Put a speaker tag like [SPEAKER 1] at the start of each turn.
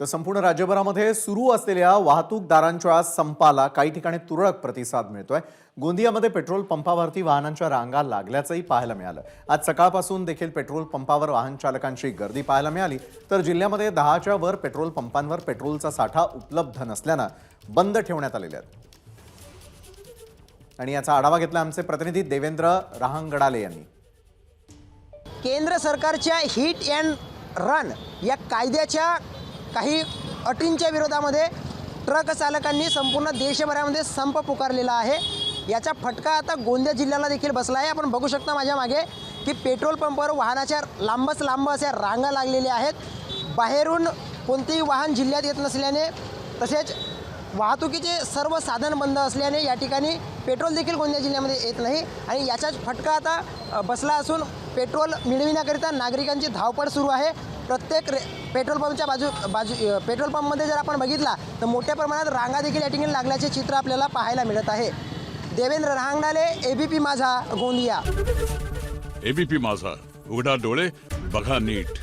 [SPEAKER 1] तर संपूर्ण राज्यभरामध्ये सुरू असलेल्या वाहतूकदारांच्या संपाला काही ठिकाणी तुरळक प्रतिसाद मिळतोय. गोंदियामध्ये पेट्रोल पंपावरती वाहनांच्या रांगा लागल्याचंही पाहायला मिळालं. आज सकाळपासून देखील पेट्रोल पंपावर वाहन चालकांची गर्दी पाहायला मिळाली. तर जिल्ह्यामध्ये दहाच्या वर पेट्रोल पंपांवर पेट्रोलचा साठा उपलब्ध नसल्यानं बंद ठेवण्यात आलेले आहेत. आणि याचा आढावा घेतला आमचे प्रतिनिधी देवेंद्र रहांगडाले यांनी.
[SPEAKER 2] केंद्र सरकारच्या हिट अँड रन या कायद्याच्या काही अटींच्या विरोधामध्ये ट्रक चालकांनी संपूर्ण देशभरामध्ये संप पुकारलेला आहे. याचा फटका आता गोंदिया जिल्ह्याला देखील बसला आहे. आपण बघू शकता माझ्या मागे की पेट्रोल पंपावर वाहनाच्या लांबच लांब अशा रांगा लागलेल्या आहेत. बाहेरून कोणतेही वाहन जिल्ह्यात येत नसल्याने तसेच वाहतुकीचे सर्व साधन बंद असल्याने या ठिकाणी पेट्रोल देखील गोंदिया जिल्ह्यामध्ये येत नाही आणि याचाच फटका आता बसला असून पेट्रोल मिळविण्याकरिता नागरिकांची धावपळ सुरू आहे. प्रत्येक रे पेट्रोल पंपच्या बाजू बाजू पेट्रोल पंपमध्ये जर आपण बघितला तर मोठ्या प्रमाणात रांगा देखील या ठिकाणी लागल्याचे चित्र आपल्याला पाहायला मिळत आहे. देवेंद्र रांगणाले एबीपी माझा गोंदिया.
[SPEAKER 3] एबीपी माझा. उघडा डोळे बघा नीट.